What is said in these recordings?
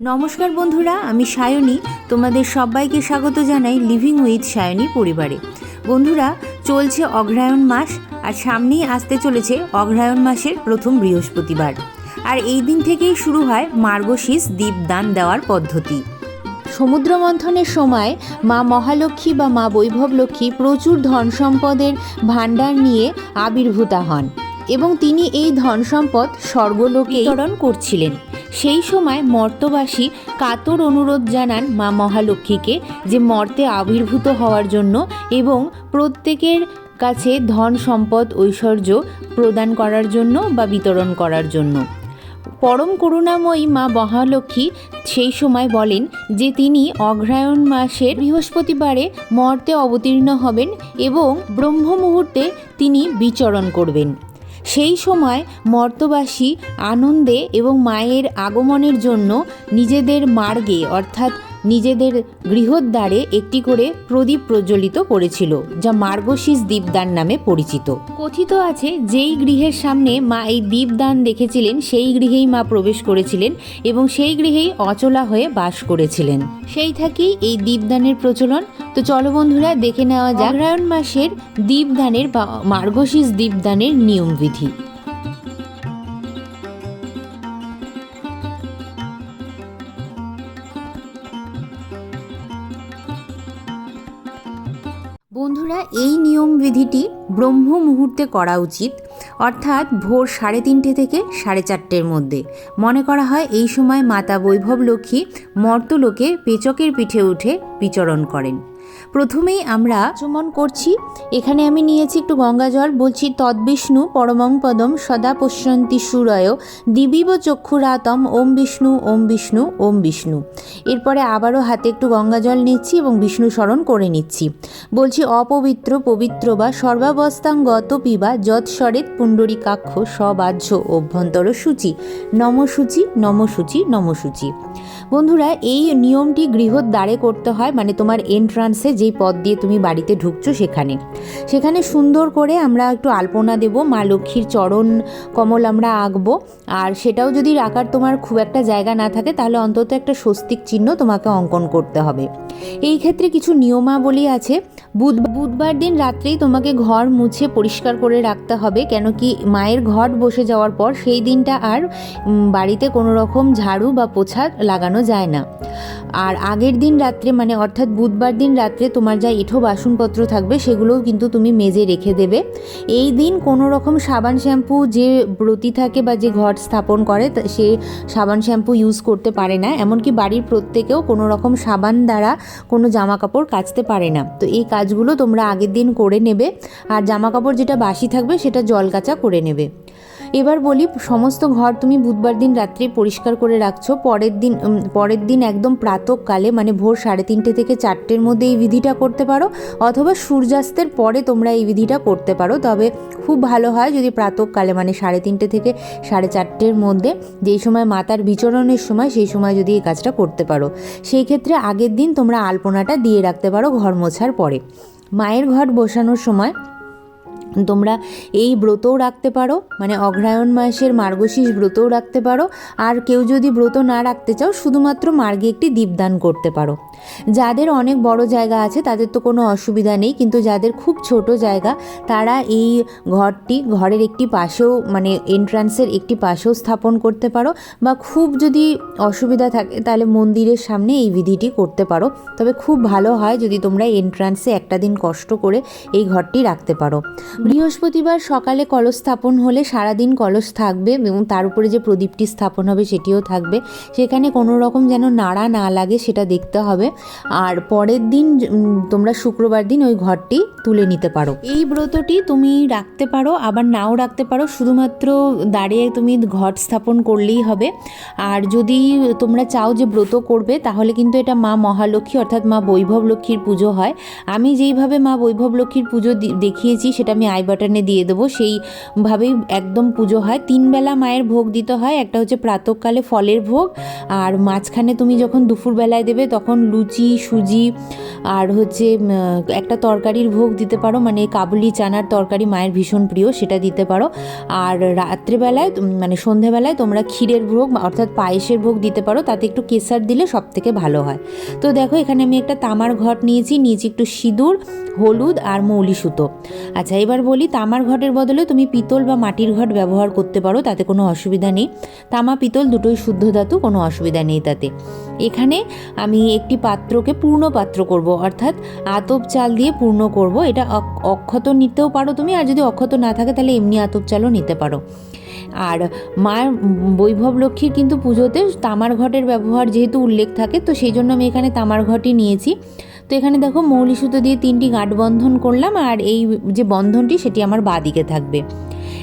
নমস্কার বন্ধুরা, আমি সায়নী। তোমাদের সবাইকে স্বাগত জানাই লিভিং উইথ সায়নী পরিবারে। বন্ধুরা, চলছে অগ্রহায়ণ মাস আর সামনেই আসতে চলেছে অগ্রহায়ণ মাসের প্রথম বৃহস্পতিবার। আর এই দিন থেকেই শুরু হয় মার্গশীষ দীপদান দেওয়ার পদ্ধতি। সমুদ্র মন্থনের সময় মা মহালক্ষ্মী বা মা বৈভব লক্ষ্মী প্রচুর ধন সম্পদের ভাণ্ডার নিয়ে আবির্ভূতা হন। এবং তিনি এই ধন সম্পদ স্বর্গলোকে বিতরণ করছিলেন। সেই সময় মর্তবাসী কাতর অনুরোধ জানান মা মহালক্ষ্মীকে যে মর্তে আবির্ভূত হওয়ার জন্য এবং প্রত্যেকের কাছে ধন সম্পদ ঐশ্বর্য প্রদান করার জন্য বা বিতরণ করার জন্য। পরম করুণাময়ী মা মহালক্ষ্মী সেই সময় বলেন যে তিনি অগ্রহায়ণ মাসের বৃহস্পতিবারে মর্তে অবতীর্ণ হবেন এবং ব্রহ্ম মুহূর্তে তিনি বিচরণ করবেন। সেই সময় মর্তবাসী আনন্দে এবং মায়ের আগমনের জন্য নিজেদের মার্গে অর্থাৎ নিজেদের গৃহদ্বারে একটি করে প্রদীপ প্রজ্বলিত করেছিল, যা মার্গশীষ দীপদান নামে পরিচিত। কথিত আছে, যেই গৃহের সামনে মা এই দীপদান দেখেছিলেন, সেই গৃহেই মা প্রবেশ করেছিলেন এবং সেই গৃহেই অচলা হয়ে বাস করেছিলেন। সেই থেকেই এই দীপদানের প্রচলন। তো চলো বন্ধুরা, দেখে নেওয়া যাক। মাসের দীপদানের বা মার্গশীষ দীপদানের নিয়মবিধি। ব্রহ্ম মুহূর্তে করা উচিত, অর্থাৎ ভোর সাড়ে তিনটে থেকে সাড়ে চারটের মধ্যে। মনে করা হয় এই সময় মাতা বৈভব লক্ষ্মী মর্তলোকে পেচকের পিঠে উঠে বিচরণ করেন। প্রথমেই আমরা চমন করছি। এখানে আমি নিয়েছি একটু গঙ্গা জল, বলছি তদ্বিষ্ণু পরমং পদম সদা পশ্যন্তি সুরয়, দিবিব চক্ষুরাতম ওম বিষ্ণু ওম বিষ্ণু ওম বিষ্ণু। এরপরে আবারও হাতে একটু গঙ্গা জল নিচ্ছি এবং বিষ্ণু স্মরণ করে নিচ্ছি। বলছি অপবিত্র, পবিত্র বা সর্বাবস্থাঙ্গত পিবা যৎস্বরেত পুণ্ডরীকাক্ষ সবাহ্য অভ্যন্তর সূচি নমসূচি নমসূচি নমসূচি বন্ধুরা, এই নিয়মটি গৃহদ্বারে করতে হয় মানে তোমার এন্ট্রান্সে যেই পথ দিয়ে তুমি বাড়িতে ঢুকছো সেখানে। সেখানে সুন্দর করে আমরা একটু আলপনা দেব, মা লক্ষ্মীর চরণ কমল আমরা আঁকবো। আর সেটাও যদি রাখার তোমার খুব একটা জায়গা না থাকে, তাহলে অন্তত একটা স্বস্তিক চিহ্ন তোমাকে অঙ্কন করতে হবে। এই ক্ষেত্রে কিছু নিয়মাবলী আছে। বুধ বুধবার দিন রাত্রেই তোমাকে ঘর মুছে পরিষ্কার করে রাখতে হবে, কেন কি মায়ের ঘট বসে যাওয়ার পর সেই দিনটা আর বাড়িতে কোনো রকম ঝাড়ু বা পোছা লাগানো যায় না। আর আগের দিন রাত্রে মানে অর্থাৎ বুধবার দিন রাত্রে তোমার যা এঁঠো বাসনপত্র থাকবে সেগুলোও কিন্তু তুমি মেজে রেখে দেবে। এই দিন কোনো রকম সাবান শ্যাম্পু যে ব্রতী থাকে বা যে ঘট স্থাপন করে সে সাবান শ্যাম্পু ইউজ করতে পারে না। এমনকি বাড়ির প্রত্যেকেও কোনো রকম সাবান দ্বারা কোনো জামা কাপড় কাচতে পারে না। তো এই কাজগুলো তোমরা আগের দিন করে নেবে। আর জামা কাপড় যেটা বাসি থাকবে সেটা জল কাচা করে নেবে। এবার বলি, সমস্ত ঘর তুমি বুধবার দিন রাত্রে পরিষ্কার করে রাখছো। পরের দিন পরের দিন একদম প্রাতকালে মানে ভোর সাড়ে তিনটে থেকে চারটের মধ্যে এই বিধিটা করতে পারো, অথবা সূর্যাস্তের পরে তোমরা এই বিধিটা করতে পারো। তবে খুব ভালো হয় যদি প্রাতকালে মানে সাড়ে তিনটে থেকে সাড়ে চারটের মধ্যে, যেই সময় মাতার বিচরণের সময়, সেই সময় যদি এই কাজটা করতে পারো। সেই ক্ষেত্রে আগের দিন তোমরা আলপনাটা দিয়ে রাখতে পারো ঘর মোছার পরে। মায়ের ঘট বসানোর সময় তোমরা এই ব্রতও রাখতে পারো মানে অগ্রহায়ণ মাসের মার্গশীষ ব্রতও রাখতে পারো, আর কেউ যদি ব্রত না রাখতে চাও, শুধুমাত্র মার্গে একটি দীপদান করতে পারো। যাদের অনেক বড় জায়গা আছে, তাদের তো কোনো অসুবিধা নেই, কিন্তু যাদের খুব ছোট জায়গা, তারা এই ঘরটি, ঘরের একটি পাশেও মানে এন্ট্রান্সের একটি পাশেও স্থাপন করতে পারো, বা খুব যদি অসুবিধা থাকে, তাহলে মন্দিরের সামনে এই বিধিটি করতে পারো। তবে খুব ভালো হয় যদি তোমরা এন্ট্রান্সে একটা দিন কষ্ট করে এই ঘরটি রাখতে পারো। বৃহস্পতিবার সকালে কলস স্থাপন হলে সারাদিন কলস থাকবে এবং তার উপরে যে প্রদীপটি স্থাপন হবে সেটিও থাকবে। সেখানে কোনো রকম যেন নাড়া না লাগে সেটা দেখতে হবে। আর পরের দিন তোমরা শুক্রবার দিন ওই ঘরটি তুলে নিতে পারো। এই ব্রতটি তুমি রাখতে পারো, আবার নাও রাখতে পারো। শুধুমাত্র দাঁড়িয়ে তুমি ঘট স্থাপন করলেই হবে। আর যদি তোমরা চাও যে ব্রত করবে, তাহলে কিন্তু এটা মা মহালক্ষ্মী অর্থাৎ মা বৈভব লক্ষ্মীর পুজো হয়। আমি যেইভাবে মা বৈভব লক্ষ্মীর পুজো দেখিয়েছি, সেটা আমি আমি আই বাটনে দিয়ে দেবো। সেইভাবেই একদম পুজো হয়। তিন বেলা মায়ের ভোগ দিতে হয়। একটা হচ্ছে প্রাতকালে ফলের ভোগ। আর মাঝখানে তুমি যখন দুপুরবেলায় দেবে, তখন লুচি, সুজি আর হচ্ছে একটা তরকারির ভোগ দিতে পারো। মানে কাবুলি চানার তরকারি মায়ের ভীষণ প্রিয়, সেটা দিতে পারো। আর রাত্রেবেলায় মানে সন্ধেবেলায় তোমরা ক্ষীরের ভোগ অর্থাৎ পায়েসের ভোগ দিতে পারো। তাতে একটু কেসার দিলে সব থেকে ভালো হয়। তো দেখো, এখানে আমি একটা তামার ঘট নিয়েছি। নিয়েছি একটু সিঁদুর, হলুদ আর মৌলি সুতো আচ্ছা এবার বলি, তামার ঘটের বদলে তুমি পিতল বা মাটির ঘট ব্যবহার করতে পারো, তাতে কোনো অসুবিধা নেই। তামা, পিতল দুটোই শুদ্ধ ধাতু, কোনো অসুবিধা নেই তাতে। এখানে আমি একটি পাত্রকে পূর্ণ পাত্র করব, অর্থাৎ আতপ চাল দিয়ে পূর্ণ করব। এটা অক- অক্ষত নিতেও পারো তুমি, আর যদি অক্ষত না থাকে তাহলে এমনি আতপ চালও নিতে পারো। আর মায়ের বৈভব লক্ষ্মীর কিন্তু পুজোতে তামার ঘটের ব্যবহার যেহেতু উল্লেখ থাকে, তো সেই জন্য আমি এখানে তামার ঘটই নিয়েছি। তো এখানে দেখো মৌলি সুতো দিয়ে তিনটি গাঁট বন্ধন করলাম আর এই যে বন্ধনটি সেটি আমার বাঁ দিকে থাকবে।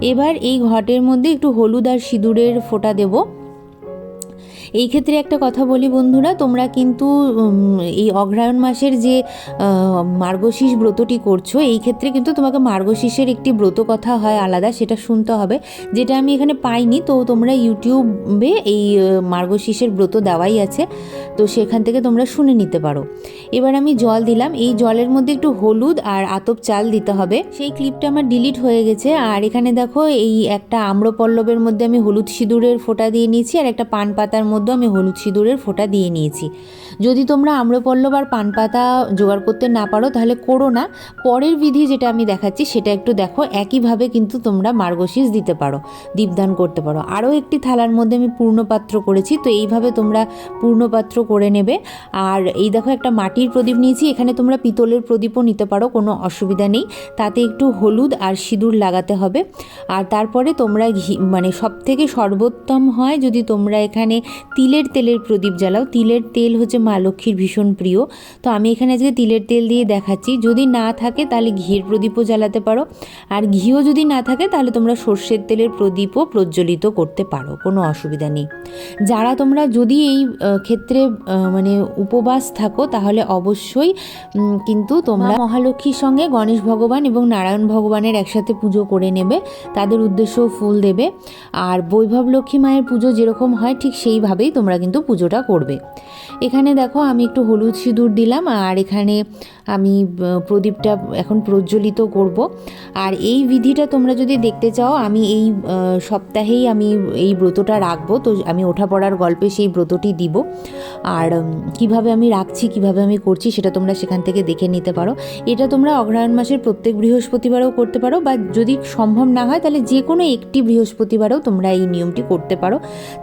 এবার এই ঘটের মধ্যে একটু হলুদ আর সিঁদুরের ফোঁটা দেবো। এই ক্ষেত্রে একটা কথা বলি বন্ধুরা, তোমরা কিন্তু এই অগ্রহায়ণ মাসের যে মার্গশীষ ব্রতটি করছ, এই ক্ষেত্রে কিন্তু তোমাকে মার্গশীষের একটি ব্রত কথা হয় আলাদা, সেটা শুনতে হবে। যেটা আমি এখানে পাইনি, তো তোমরা ইউটিউবে এই মার্গশীষের ব্রত দেওয়াই আছে, তো সেখান থেকে তোমরা শুনে নিতে পারো। এবার আমি জল দিলাম, এই জলের মধ্যে একটু হলুদ আর আতপ চাল দিতে হবে। সেই ক্লিপটা আমার ডিলিট হয়ে গেছে, আর এখানে দেখো, এই একটা আম্রপল্লবের মধ্যে আমি হলুদ সিঁদুরের ফোঁটা দিয়ে নিয়েছি, আর একটা পান পাতার মধ্যে আমি হলুদ সিঁদুরের ফোঁটা দিয়ে নিয়েছি। যদি তোমরা আম্রপল্লব আর পান পাতা জোগাড় করতে না পারো, তাহলে করো না। পরের বিধি যেটা আমি দেখাচ্ছি, সেটা একটু দেখো। একইভাবে কিন্তু তোমরা মার্গশীষ দিতে পারো, দীপদান করতে পারো। আরও একটি থালার মধ্যে আমি পূর্ণপাত্র করেছি, তো এইভাবে তোমরা পূর্ণপাত্র করে নেবে। আর এই দেখো একটা মাটির প্রদীপ নিয়েছি, এখানে তোমরা পিতলের প্রদীপও নিতে পারো, কোনো অসুবিধা নেই। তাতে একটু হলুদ আর সিঁদুর লাগাতে হবে। আর তারপরে তোমরা ঘি মানে সব থেকে সর্বোত্তম হয় যদি তোমরা এখানে তিলের তেলের প্রদীপ জ্বালাও। তিলের তেল হচ্ছে মা লক্ষ্মীর ভীষণ প্রিয়। তো আমি এখানে আজকে তিলের তেল দিয়ে দেখাচ্ছি। যদি না থাকে তাহলে ঘিয়ের প্রদীপও জ্বালাতে পারো। আর ঘিও যদি না থাকে তাহলে তোমরা সর্ষের তেলের প্রদীপও প্রজ্বলিত করতে পারো। কোনো অসুবিধা নেই। যারা তোমরা যদি এই ক্ষেত্রে মানে উপবাস থাকো তাহলে অবশ্যই কিন্তু তোমরা মহালক্ষ্মীর সঙ্গে গণেশ ভগবান এবং নারায়ণ ভগবানের একসাথে পুজো করে নেবে। তাদের উদ্দেশ্যেও ফুল দেবে। আর বৈভব লক্ষ্মী মায়ের পুজো যেরকম হয় ঠিক সেইভাবেই তোমরা কিন্তু পুজোটা করবে। এখানে দেখো আমি একটু হলুদ সিঁদুর দিলাম আর এখানে আমি প্রদীপটা এখন প্রজ্বলিত করব। আর এই বিধিটা তোমরা যদি দেখতে চাও, আমি এই সপ্তাহেই আমি এই ব্রতটা রাখব। তো আমি ওঠা পড়ার গল্পে সেই ব্রতটি দিব। আর কীভাবে আমি রাখছি, কীভাবে আমি করছি সেটা তোমরা সেখান থেকে দেখে নিতে পারো। এটা তোমরা অগ্রহায়ণ মাসের প্রত্যেক বৃহস্পতিবারও করতে পারো বা যদি সম্ভব না হয়, তাহলে যে কোনো একটি বৃহস্পতিবারেও তোমরা এই নিয়মটি করতে পারো।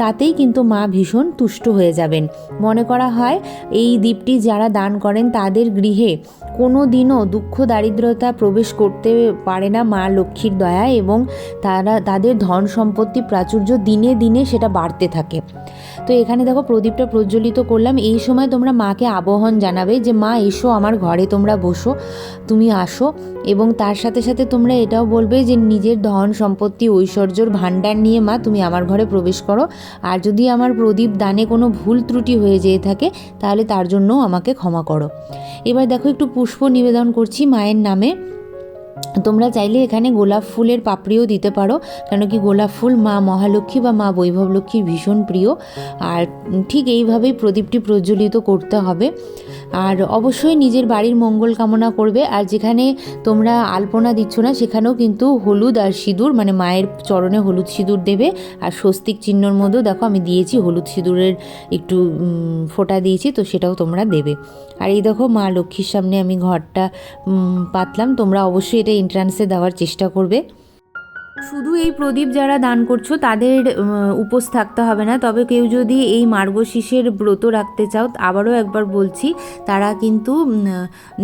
তাতেই কিন্তু মা ভীষণ তুষ্ট হয়ে যাবেন। মনে করা হয়, এই দ্বীপটি যারা দান করেন তাদের গৃহে কোনো দিনও দুঃখ দারিদ্রতা প্রবেশ করতে পারে না মা লক্ষ্মীর দয়া এবং তারা, তাদের ধন সম্পত্তি প্রাচুর্য দিনে দিনে সেটা বাড়তে থাকে। তো এখানে দেখো প্রদীপটা প্রজ্বলিত করলাম। এই সময় তোমরা মাকে আবহন জানাবে যে, মা, এসো আমার ঘরে, তোমরা বসো, তুমি আসো। এবং তার সাথে সাথে তোমরা এটাও বলবে যে, নিজের ধন সম্পত্তি ঐশ্বর্যর ভাণ্ডার নিয়ে মা, তুমি আমার ঘরে প্রবেশ করো। আর যদি আমার প্রদীপ দানে কোনো ভুল ত্রুটি হয়ে যেয়ে থাকে, তাহলে তার জন্যও আমাকে ক্ষমা করো। এবার দেখো একটু পুষ্প নিবেদন করছি মায়ের নামে। তোমরা চাইলে এখানে গোলাপ ফুলের পাপড়িও দিতে পারো, কেন কি গোলাপ ফুল মা মহালক্ষ্মী বা মা বৈভব লক্ষ্মীর ভীষণ প্রিয়। আর ঠিক এইভাবেই প্রদীপটি প্রজ্বলিত করতে হবে। আর অবশ্যই নিজের বাড়ির মঙ্গল কামনা করবে। আর যেখানে তোমরা আলপনা দিচ্ছ না, সেখানেও কিন্তু হলুদ আর সিঁদুর মানে মায়ের চরণে হলুদ সিঁদুর দেবে। আর স্বস্তিক চিহ্নর মধ্যেও দেখো আমি দিয়েছি হলুদ সিঁদুরের একটু ফোঁটা দিয়েছি, তো সেটাও তোমরা দেবে। আর এই দেখো মা লক্ষ্মীর সামনে আমি ঘরটা পাতলাম। তোমরা অবশ্যই এটা এন্ট্রান্সে দেওয়ার চেষ্টা করবে। শুধু এই প্রদীপ যারা দান করছ, তাদের উপোস থাকতে হবে না। তবে কেউ যদি এই মার্গশীষের ব্রত রাখতে চাও, আবারও একবার বলছি, তারা কিন্তু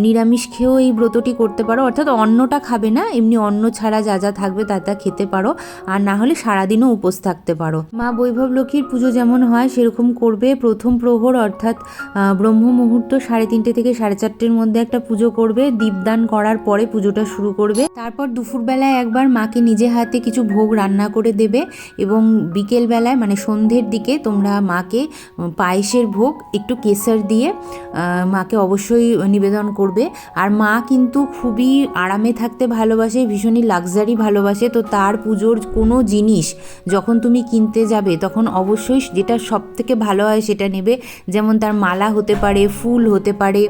নিরামিষ খেয়েও এই ব্রতটি করতে পারো। অর্থাৎ অন্নটা খাবে না, এমনি অন্ন ছাড়া যা যা থাকবে তা তা খেতে পারো। আর না হলে সারাদিনও উপোস থাকতে পারো। মা বৈভব লক্ষ্মীর পুজো যেমন হয়, সেরকম করবে। প্রথম প্রহর, অর্থাৎ ব্রহ্ম মুহূর্ত সাড়ে তিনটে থেকে সাড়ে চারটের মধ্যে একটা পুজো করবে। দীপদান করার পরে পুজোটা শুরু করবে। তারপর দুপুরবেলায় একবার মাকে নিজে হাতে হাতে কিছু ভোগ রান্না করে দেবে এবং বিকেলবেলায় মানে সন্ধ্যের দিকে তোমরা মাকে পায়েসের ভোগ, একটু কেসার দিয়ে মাকে অবশ্যই নিবেদন করবে। আর মা কিন্তু খুবই আরামে থাকতে ভালোবাসে, ভীষণই লাক্সারি ভালোবাসে। তো তার পুজোর কোনো জিনিস যখন তুমি কিনতে যাবে, তখন অবশ্যই যেটা সব থেকে ভালো হয় সেটা নেবে। যেমন তার মালা হতে পারে, ফুল হতে পারে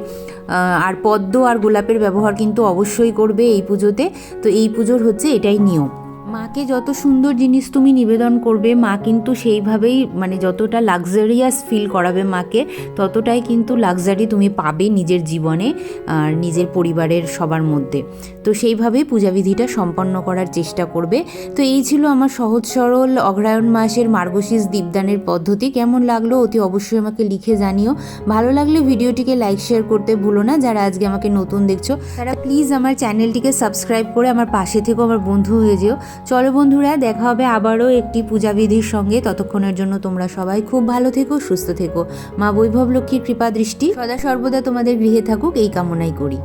আর পদ্ম আর গোলাপের ব্যবহার কিন্তু অবশ্যই করবে এই পুজোতে। তো এই পুজোর হচ্ছে এটাই নিয়ম। মাকে যত সুন্দর জিনিস তুমি নিবেদন করবে, মা কিন্তু সেইভাবেই মানে যতটা লাক্সারিয়াস ফিল করাবে মাকে, ততটাই কিন্তু লাক্সারি তুমি পাবে নিজের জীবনে আর নিজের পরিবারের সবার মধ্যে। তো সেইভাবেই পূজাবিধিটা সম্পন্ন করার চেষ্টা করবে। তো এই ছিল আমার সহজ সরল অগ্রায়ণ মাসের মার্গশীষ দীপদানের পদ্ধতি। কেমন লাগল অতি অবশ্যই আমাকে লিখে জানিও। ভালো লাগলে ভিডিওটিকে লাইক শেয়ার করতে ভুলো না। যারা আজকে আমাকে নতুন দেখছ, তারা প্লিজ আমার চ্যানেলটিকে সাবস্ক্রাইব করে আমার পাশে থেকেও আমার বন্ধু হয়ে যেও। চলো বন্ধুরা, দেখা হবে আবারও একটি পূজাবিধির সঙ্গে। ততক্ষণের জন্য তোমরা সবাই খুব ভালো থেকো, সুস্থ থেকো। মা বৈভব লক্ষ্মীর কৃপা দৃষ্টি। সদা সর্বদা তোমাদের গৃহে থাকুক, এই কামনাই করি।